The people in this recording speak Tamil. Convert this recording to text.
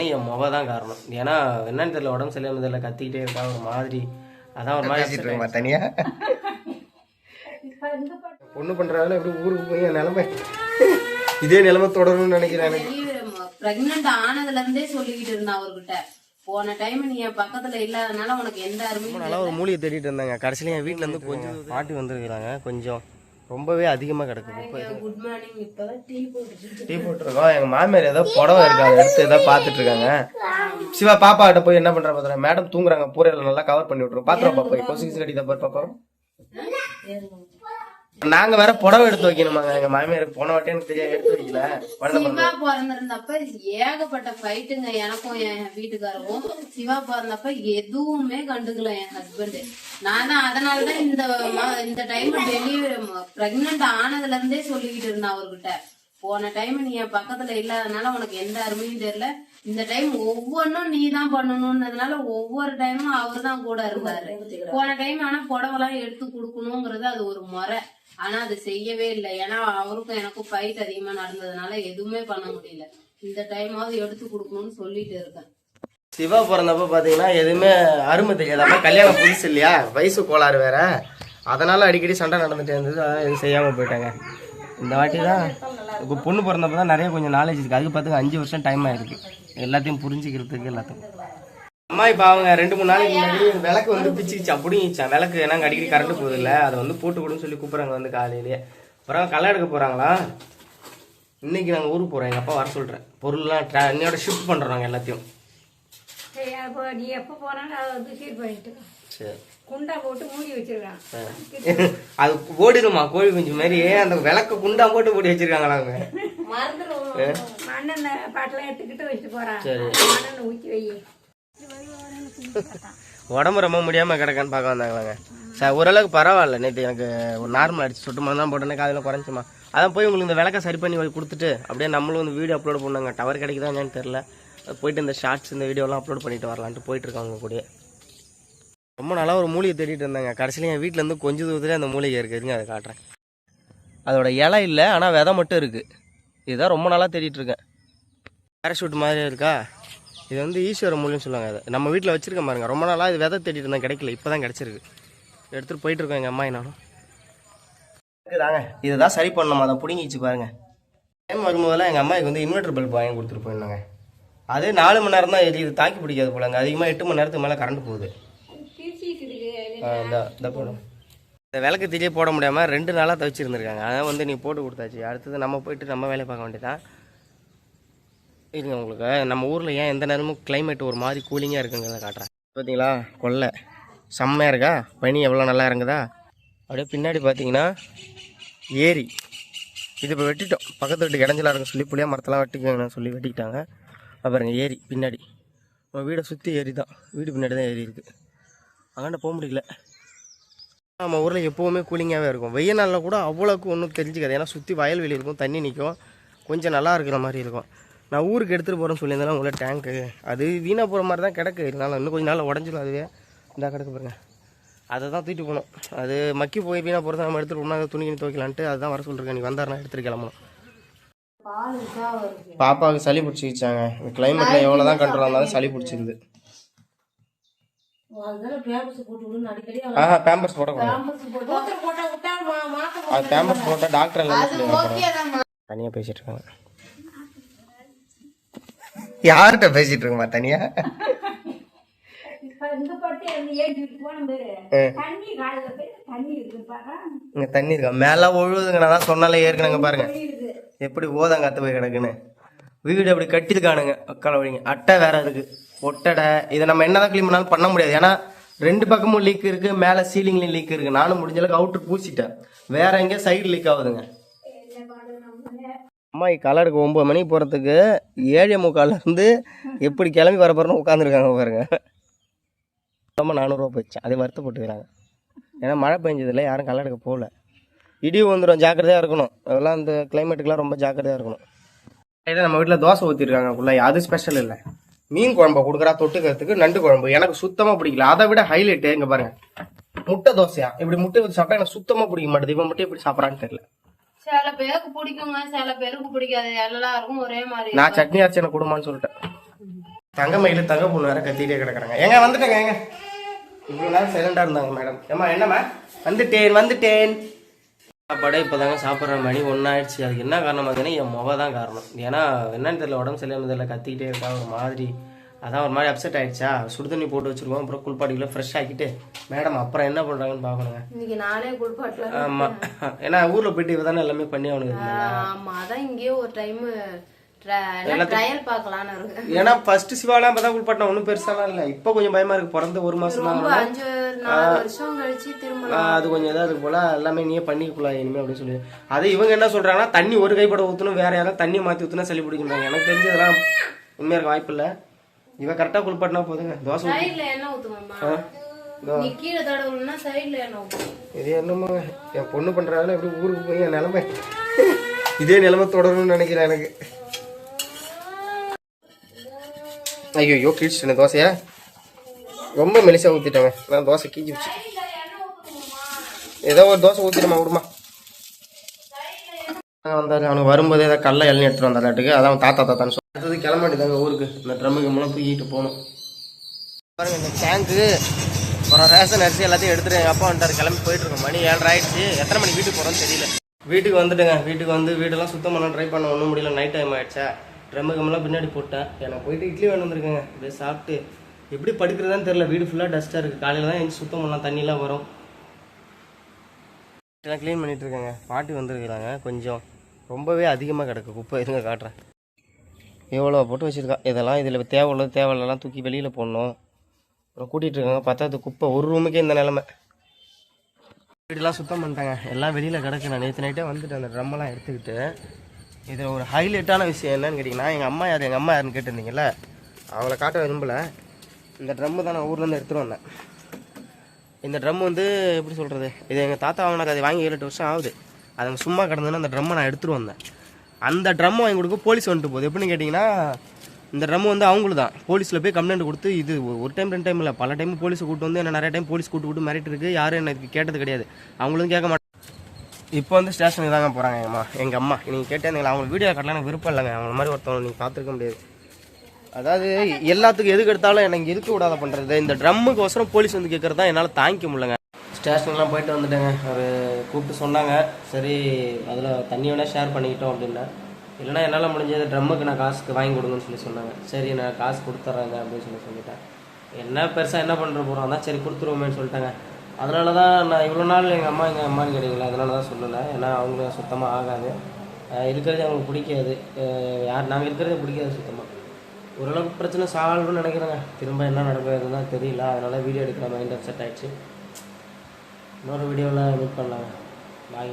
காரணம் என் முக தான் காரணம். ஏன்னா என்னன்னு தெரியல உடம்பு சரியில்லாம தெரியல கத்திக்கிட்டே இருக்கா ஒரு மாதிரி. அதான் ஒரு மாதிரி தனியா? பொண்ணு பண்றாங்க எப்படி ஊருக்கு போய் என் நிலைமை? இதே நிலைமை தொடரும்னு நினைக்கிறேன் எனக்கு. பிரெக்னன்ட் ஆனதுல இருந்தே சொல்லிக்கிட்டு இருந்தா அவர்கிட்ட. போன டைம் நீ என் பக்கத்துல இல்லாதனால உனக்கு எந்த அருமையும் நல்லா ஒரு மூலிகை தேடிட்டு இருந்தாங்க. கடைசியில் என் வீட்ல இருந்து கொஞ்சம் பாட்டி வந்திருக்கிறாங்க கொஞ்சம். ரொம்பவே அதிகமாக கிடக்கு குப்பை குட் மார்னிங் இப்பதான் டீ போட்டு டீ போட்டிருக்கோம். எங்க மாமியார் ஏதோ புடவை இருக்காங்க எடுத்து ஏதோ பார்த்துட்டு இருக்காங்க சிவா பாப்பா கிட்ட போய் என்ன பண்ற பாத்திரம் மேடம் தூங்குறாங்க பூரையில நல்லா கவர் பண்ணி விட்டுரும் பாத்திரம் பாப்பா. கொசு கிசு கடிதா பாரு பாப்பா. நாங்க வேற புடவை எடுத்து வைக்கணுமாங்க. எங்க மாமியாருக்கு போன வாட்டி எனக்கு தெரியாது எடுத்து வைக்கல. சிவா பிறந்திருந்தப்ப ஏகப்பட்ட ஃபைட்டுங்க எனக்கும் என் வீட்டுக்காரரும் சிவா பிறந்தப்ப எதுவுமே கண்டுக்கல என் ஹஸ்பண்ட் நான் தான் அதனாலதான் இந்த இந்த டைம் டெலிவரி பிரெக்னன்ட் ஆனதுல இருந்தே சொல்லிக்கிட்டு இருந்தேன் அவர்கிட்ட. போன டைம் நீ என் பக்கத்துல இல்லாதனால உனக்கு எந்த அருமையும் தெரியல. இந்த டைம் ஒவ்வொன்றும் நீ தான் பண்ணணும்ன்றதுனால ஒவ்வொரு டைமும் அவர் தான் கூட இருந்தாரு. போன டைம் ஆனா புடவெல்லாம் எடுத்து கொடுக்கணுங்கிறது அது ஒரு முறை. ஆனா அது செய்யவே இல்லை. ஏன்னா அவருக்கும் எனக்கும் ஃபைட் அதிகமா நடந்ததுனால எதுவுமே பண்ண முடியல. இந்த டைமாவது எடுத்து கொடுக்கணும்னு சொல்லிட்டு இருக்கேன். சிவா பிறந்தப்ப பார்த்தீங்கன்னா எதுவுமே அருமை தெரியாது. அப்ப கல்யாணம் புதுசு இல்லையா? வயசு கோளாறு வேற. அதனால அடிக்கடி சண்டை நடந்துட்டே இருந்தது. அதான் எதுவும் செய்யாமல் போயிட்டாங்க. இந்த வாட்டி தான் இப்போ பொண்ணு பிறந்தப்ப தான் நிறைய கொஞ்சம் நாலேஜ் இருக்குது அதுக்கு பார்த்துக்க அஞ்சு வருஷம் டைம் ஆயிருக்கு. எல்லாத்தையும் புரிஞ்சுக்கிறதுக்கு எல்லாத்தையும். அம்மா இப்போ அவங்க ரெண்டு மூணு நாளைக்கு முன்னாடி விளக்கு வந்து பிச்சுக்கிச்சா பிடிங்கிச்சான் விளக்கு ஏன்னா அடிக்கடி கரண்ட் போகுது இல்லை அதை வந்து போட்டு கொடுன்னு சொல்லி கூப்பிட்றாங்க வந்து காலையிலேயே. அப்புறம் களை எடுக்க போகிறாங்களா இன்னைக்கு நாங்கள் ஊருக்கு போகிறோம் எங்கள் அப்பா வர சொல்கிறேன் பொருள்லாம் ட்ரா இன்னையோட ஷிஃப்ட் பண்ணுறோம் நாங்கள் எல்லாத்தையும். சரி அப்போ நீ எப்போ போனாலும் அதை வந்து சீர் பண்ணிட்டு சரி. குண்டா போட்டு மூடி வச்சிருக்கான் அது ஓடிடுமா கோழி குஞ்சு மாதிரி? அந்த விளக்க குண்டா போட்டு போட்டு வச்சிருக்காங்களா அவங்க? மறந்துடும் மண்ணெண்ணெய் பாட்டெல்லாம் எடுத்துக்கிட்டு வச்சுட்டு போறான் சரி. மண்ணெண்ணெய் ஊற்றி வை உடம்பு ரொம்ப முடியாமல் கிடக்கான்னு பார்க்க வந்தாங்களாங்க. சார் ஓரளவுக்கு பரவாயில்ல நேற்று எனக்கு ஒரு நார்மல் அடிச்சு சொட்டு மருந்து தான் போட்டேனே காதில் குறைஞ்சுமா. அதான் போய் உங்களுக்கு இந்த விளக்கை சரி பண்ணி கொடுத்துட்டு அப்படியே நம்மளும் வந்து வீடியோ அப்லோட் பண்ணாங்க. டவர் கிடைக்குதா என்னன்னு தெரில போயிட்டு இந்த ஷார்ட்ஸ் இந்த வீடியோலாம் அப்லோட் பண்ணிட்டு வரலான்ட்டு போயிட்டுருக்காங்க கூட ரொம்ப நல்லா ஒரு மூலிகை தேடிட்டு இருந்தாங்க. கடைசியில் என் வீட்டிலேருந்து கொஞ்சம் தூரத்துலேயே அந்த மூலிகை இருக்குதுங்க அதை காட்டுறேன். அதோட இலை இல்லை ஆனால் விதை மட்டும் இருக்குது இதுதான் ரொம்ப நாளாக தேடிட்டுருக்கேன் பேராஷூட் மாதிரி இருக்கா? இது வந்து ஈஸ்வர மூலியம் சொல்லுவாங்க அதை. நம்ம வீட்டில் வச்சுருக்க பாருங்க. ரொம்ப நாளாக இது விதை தேடிட்டு இருந்தால் கிடைக்கல. இப்போ தான் கிடச்சிருக்கு. எடுத்துகிட்டு போயிட்டுருக்கோம் எங்கள் அம்மா என்னாலும். தாங்க இதை தான் சரி பண்ணணும். அதை பிடுங்கிச்சு பாருங்கள் டைம் வரும்போதெல்லாம் எங்கள் அம்மாவுக்கு வந்து இன்வெர்டர் பல்ப் வாங்கி கொடுத்துட்டு போயிருந்தாங்க. அது நாலு மணி நேரம் தான் இது தாக்கி பிடிக்காது போலங்க. அதிகமாக எட்டு மணி நேரத்துக்கு மேலே கரண்ட் போகுது. ஆ, இந்த இந்த போடும் இந்த விளக்கு திரியே போட முடியாமல் ரெண்டு நாளாக தவிச்சிருந்துருக்காங்க. அதான் வந்து நீ போட்டு கொடுத்தாச்சு. அடுத்தது நம்ம போயிட்டு நம்ம வேலையை பார்க்க வேண்டியதான் இருங்க உங்களுக்கு. நம்ம ஊரில் ஏன் எந்த நேரமும் கிளைமேட் ஒரு மாதிரி கூலிங்காக இருக்குங்கிறத காட்டுறேன் பார்த்தீங்களா கொல்லை. செம்மையாக இருக்கா? பனி எவ்வளோ நல்லா இறங்குதா? அப்படியே பின்னாடி பார்த்தீங்கன்னா ஏரி. இது இப்போ வெட்டிட்டோம். பக்கத்து வீட்டு இடைஞ்சலாக இருக்கும். சொல்லி புளியாக மரத்தெல்லாம் வெட்டிக்கோங்கன்னு சொல்லி வெட்டிக்கிட்டாங்க. அப்புறம் ஏரி பின்னாடி. நம்ம வீடை சுற்றி ஏரி தான். வீடு பின்னாடி தான் ஏரி இருக்குது அங்காண்ட போக முடியல. நம்ம ஊரில் எப்போவுமே கூலிங்காகவே இருக்கும். வெய்ய நாளில் கூட அவ்வளோக்கு ஒன்றும் தெரிஞ்சுக்காது. ஏன்னா சுற்றி வயல்வெளி இருக்கும் தண்ணி நிற்கும் கொஞ்சம் நல்லா இருக்கிற மாதிரி இருக்கும். நான் ஊருக்கு எடுத்துகிட்டு போகிறேன்னு சொல்லியிருந்தேன் உங்களை டேங்க்கு அது வீணாக போகிற மாதிரி தான் கிடக்கு. இருந்தாலும் இன்னும் கொஞ்சம் நாள் உடஞ்சிடும் அதுவே. இந்த கிடக்கு பாருங்க. அதை தான் தூக்கிட்டு போகணும். அது மக்கி போய் வீணாக போகிறத நம்ம எடுத்துகிட்டு போனால் துணி கிணி துவைக்கலான்ட்டு அதுதான் வர சொல்லிருக்கேன். நீ வந்தாருன்னா எடுத்துகிட்டு கிளம்பணும். பால் இருக்கா அவருக்கு பாப்பாவுக்கு சளி பிடிச்சிக்கிச்சாங்க இந்த கிளைமேட்டில் எவ்வளோ தான் கண்ட்ரோல் இருந்தாலும் சளி பிடிச்சிருது. ஆஹா பேம்பர்ஸ் போடக்கூடாது அது பேம்பர்ஸ் போட்டால் டாக்டர் எல்லாம் அது ஓகே தான் தனியாக பேசிகிட்டு இருக்காங்க. யார்கிட்ட பேசிட்டு இருக்கமா தனியா தண்ணி இருக்கு பாரு. இங்கே தண்ணி இருக்கா? மேலே ஒழுகுதுங்க நான் சொன்னாலே ஏற்கனங்க பாருங்க. எப்படி ஓதங்காத்து போய் கிடக்குன்னு. வீடு அப்படி கட்டியிருக்கானுங்க. அக்கால வழிங்க அட்டை வேற இருக்கு. ஒட்டடை. இதை நம்ம என்னதான் க்ளீன் பண்ணாலும் பண்ண முடியாது. ஏன்னா ரெண்டு பக்கமும் லீக் இருக்கு. மேலே சீலிங்லேயும் லீக் இருக்கு. நானும் முடிஞ்ச அளவுக்கு அவுட்ரு பூசிட்டேன். வேற எங்கேயும் சைடு லீக் ஆகுதுங்க. அம்மா கலருக்கு ஒம்பது மணிக்கு போகிறதுக்கு ஏழே முக்கால்லேருந்து எப்படி கிளம்பி வர போகிறோன்னு உட்காந்துருக்காங்க பாருங்க. ரொம்ப நானூறுரூவா போயிடுச்சு அதை வருத்தப்பட்டுக்கிறாங்க. ஏன்னா மழை பெஞ்சதில்ல யாரும் களை எடுக்க போகல. இடி வந்துடும் ஜாக்கிரதையாக இருக்கணும். அதெல்லாம் அந்த கிளைமேட்டுக்கெலாம் ரொம்ப ஜாக்கிரதையாக இருக்கணும். இதை நம்ம வீட்டில் தோசை ஊற்றிருக்காங்க குள்ள அது ஸ்பெஷல் இல்லை. மீன் குழம்பு கொடுக்குறா தொட்டுக்கிறதுக்கு நண்டு குழம்பு. எனக்கு சுத்தமாக பிடிக்கல. அதை விட ஹைலைட்டு இங்கே பாருங்கள் முட்டை தோசையா? இப்படி முட்டை வச்சு சாப்பிட்டா எனக்கு சுத்தமாக பிடிக்க மாட்டேது. இவன் மட்டும் எப்படி சாப்பிட்றான்னு தெரியல. சில பேருக்கு பிடிக்குங்க சில பேருக்கு பிடிக்காது. எல்லாருக்கும் ஒரே மாதிரி நான் சட்னி அரைச்சு எனக்கு கொடுமான்னு சொல்லிட்டேன். தங்க மயில் தங்க பொண்ணு வேற கத்திட்டே கிடக்குறாங்க. ஏங்க வந்துட்டேங்க ஏங்க. இவ்வளோ நேரம் சைலண்டாக இருந்தாங்க மேடம் ஏம்மா என்னம்மா? வந்துட்டேன் வந்துட்டேன். சாப்பாடே இப்போதாங்க சாப்பிட்ற மணி ஒன்றாயிடுச்சு அதுக்கு என்ன காரணம் பார்த்தீங்கன்னா என் முக தான் காரணம். ஏன்னா என்னன்னு தெரியல உடம்பு சரியில்லாம தெரியல கத்திக்கிட்டே இருக்கா ஒரு மாதிரி. அதான் ஒரு மாதிரி அப்செட் ஆயிடுச்சா? சுடு தண்ணி போட்டு வச்சிருக்கோம். அப்புறம் குளிப்பாட்டிகளை ஃப்ரெஷ் ஆக்கிட்டு மேடம் அப்புறம் என்ன பண்ணுறாங்கன்னு பார்க்கணுங்க இன்னைக்கு நானே குளிப்பாட்டல ஆமாம் ஏன்னா ஊரில் போயிட்டு இவ தானே எல்லாமே பண்ணி அவனுக்கு ஆமா. அதான் இங்கேயே ஒரு டைம் ஏன்னா ஃபர்ஸ்ட் சிவாலாம் அப்பதான் குளிப்பாட்டின ஒன்றும் பெருசாலாம் இல்லை. இப்போ கொஞ்சம் பயமா இருக்கு. பிறந்த ஒரு மாசம் தான் அது கொஞ்சம் இதாக இருக்கு போல. எல்லாமே நீயே பண்ணிக்கலாம் இனிமே அப்படின்னு சொல்லி. அது இவங்க என்ன சொல்றாங்கன்னா தண்ணி ஒரு கைப்பட ஊற்றணும் வேற யாராவது தண்ணி மாற்றி ஊற்றினா சளி பிடிக்கிறாங்க எனக்கு தெரிஞ்சதெல்லாம் உண்மையாக இருக்க வாய்ப்பு இல்லை. இவன் கரெக்டாக குளிப்பாட்டினா போதுங்க. தோசை சைடுல எண்ணெய் ஊத்துமாமா நீ கீழே தடவுலன்னா சைடுல எண்ணெய் இது என்னம்மா என் பொண்ணு பண்ற வேலை எப்படி ஊருக்கு போய் என் நிலைமை? இதே நிலைமை தொடரும்னு நினைக்கிறேன் எனக்கு. ஐயோ ஐயோ கிழிச்சிட்டேன் தோசையா? ரொம்ப மெலிசா ஊத்திட்டாங்க. நான் தோசை கீஞ்சி வச்சு ஏதோ ஒரு தோசை ஊத்திட்டமா விடுமா. வந்தாரு. அவனுக்கு வரும்போது ஏதாவது கல்லை இளநி எடுத்துட்டு வந்தாட்டுக்கு அதான் அவன் தாத்தா தாத்தான்னு சொல்லி அடுத்தது கிளம்ப ஊருக்கு. இந்த ட்ரம்முக்கு மூலம் தூக்கிட்டு போகணும். பாருங்க இந்த டேங்க்கு அப்புறம் ரேஷன் அரிசி எல்லாத்தையும் எடுத்துட்டு எங்கள் அப்பா வந்துட்டார். கிளம்பி போயிட்டு இருக்கோம். மணி ஏழரை ஆயிடுச்சு. எத்தனை மணி வீட்டுக்கு போகிறோன்னு தெரியல. வீட்டுக்கு வந்துட்டுங்க. வீட்டுக்கு வந்து வீடெல்லாம் சுத்தம் பண்ண ட்ரை பண்ண ஒன்றும் முடியல. நைட் டைம் ஆயிடுச்சா. ட்ரம்மு கம்மெல்லாம் பின்னாடி போட்டேன். எனக்கு போயிட்டு இட்லி வேணும் வந்துருக்கேங்க. அப்படியே சாப்பிட்டு. எப்படி படுக்கிறதான்னு தெரியல. வீடு ஃபுல்லாக டஸ்ட்டாக இருக்குது காலையில் தான் எழுந்து சுத்தம் பண்ணலாம். தண்ணிலாம் வரும். எல்லாம் க்ளீன் பண்ணிட்டு இருக்கேங்க பாட்டி வந்துருக்கிறாங்க. கொஞ்சம் ரொம்பவே அதிகமாக கிடக்கு. குப்பை இருங்க காட்டுறேன். எவ்வளோ போட்டு வச்சுருக்கா? இதெல்லாம் இதில் தேவையுள்ளது தேவையில்லாம் தூக்கி வெளியில் போடணும். அப்புறம் கூட்டிகிட்ருக்காங்க பார்த்தா அது குப்பை. ஒரு ரூமுக்கே இந்த நிலமை. வீடெல்லாம் சுத்தம் பண்ணிட்டாங்க. எல்லாம் வெளியில் கிடக்கு. நான் நேற்று நைட்டே வந்துட்டு அந்த ட்ரம்மெல்லாம் எடுத்துக்கிட்டு இதில் ஒரு ஹைலைட்டான விஷயம் என்னன்னு கேட்டிங்கன்னா எங்கள் அம்மா யார்? எங்கள் அம்மா யாருன்னு கேட்டிருந்தீங்கல்ல? அவளை காட்ட விரும்பல. இந்த ட்ரம்மு தான் நான் ஊர்லேருந்து எடுத்துகிட்டு வந்தேன். இந்த ட்ரம் வந்து எப்படி சொல்கிறது இது எங்கள் தாத்தா அவனுக்கு அது வாங்கி ஏழு எட்டு வருஷம் ஆகுது. அது அங்கே சும்மா கிடந்ததுன்னு அந்த ட்ரம்மை நான் எடுத்துகிட்டு வந்தேன். அந்த ட்ரம் வாங்கி கொடுக்க போலீஸ் வந்துட்டு போகுது. எப்படின்னு கேட்டிங்கன்னா இந்த ட்ரம் வந்து அவங்களுக்கு தான் போலீஸில் போய் கம்ப்ளைண்ட் கொடுத்து இது ஒரு- டைம் ரெண்டு டைம் இல்லை பல டைம் போலீஸ் கூட்டு வந்து என்ன நிறைய டைம் போலீஸ் கூட்டு கூட்டு மிரட்டி இருக்கு. யாரும் எனக்கு கேட்டது கிடையாது. அவங்களும் கேட்க மாட்டாங்க இப்போ வந்து ஸ்டேஷனுக்கு தாங்க போகிறாங்க எங்கள் அம்மா. எங்கள் அம்மா நீங்கள் கேட்டேன் அவங்க வீடியோ காட்டலாம். எனக்கு விருப்பம் இல்லைங்க. அவங்க மாதிரி ஒருத்தவங்க நீங்கள் பார்த்துருக்க முடியாது. அதாவது எல்லாத்துக்கும் எதுக்கு எடுத்தாலும் எனக்கு இருக்க விடாத பண்ணுறது இந்த ட்ரம்முக்கு ஒசரம் போலீஸ் வந்து கேட்குறது தான் என்னால் தாங்கிக்க முடியலங்க. ஸ்டேஷனுக்குலாம் போயிட்டு வந்துட்டேங்க. அவர் கூப்பிட்டு சொன்னாங்க. சரி அதில் தண்ணி வேணால் ஷேர் பண்ணிக்கிட்டோம் அப்படின்னா. இல்லைனா என்னால் முடிஞ்சது ட்ரம்முக்கு நான் காசுக்கு வாங்கி கொடுங்கன்னு சொல்லி சொன்னாங்க. சரி நான் காசு கொடுத்துட்றேங்க அப்படின்னு சொல்லி சொல்லிட்டேன். என்ன பெருசாக என்ன பண்ணுற போகிறோம் தான் சரி கொடுத்துருவோமேன்னு சொல்லிட்டாங்க. அதனால தான் நான் இவ்வளோ நாள் எங்கள் அம்மா எங்கள் அம்மான்னு கிடைக்கல அதனால தான் சொல்லலை. ஏன்னா அவங்களுக்கு சுத்தமாக ஆகாது. இருக்கிறது அவங்களுக்கு பிடிக்காது. யார் நாங்கள் இருக்கிறதே பிடிக்காது சுத்தமாக ஓரளவுக்கு பிரச்சனை சால்வ்னு நினைக்கிறேங்க. திரும்ப என்ன நடக்குதுன்னு தெரியல. அதனால் வீடியோ எடுக்கிற மைண்ட் அப்செட் ஆகிடுச்சு இன்னொரு வீடியோவில் மீட் பண்ணலாங்க. பாய்